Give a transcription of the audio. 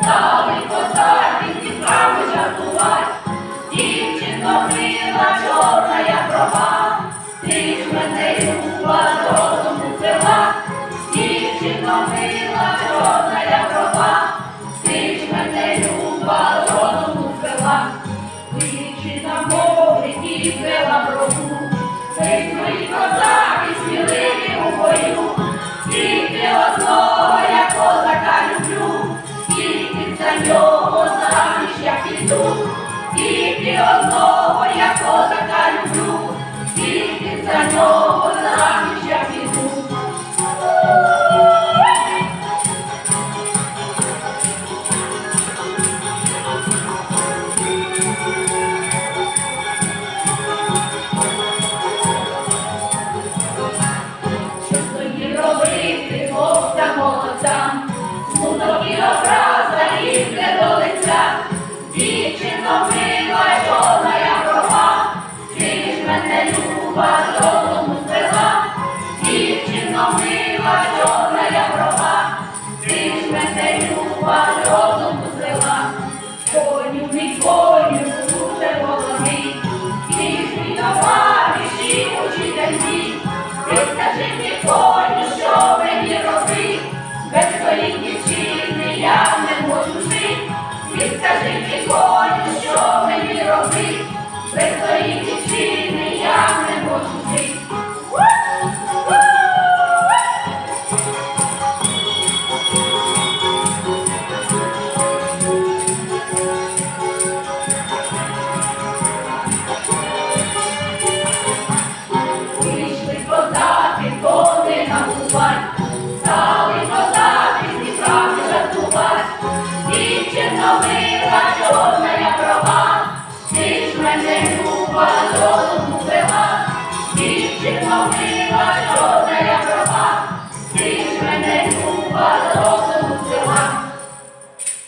стали козаки, цікаво жартувать. Дівчинко мила, чорна я ти ж мене люба, розуму села. Дівчинко мила, чорна я ти ж мене люба, розуму села. Вічі на мові і вела брову, ти мої козаки, піду, тільки одного я козака люблю, дівчино мила, чорна я права, ти ж мене люба, мила,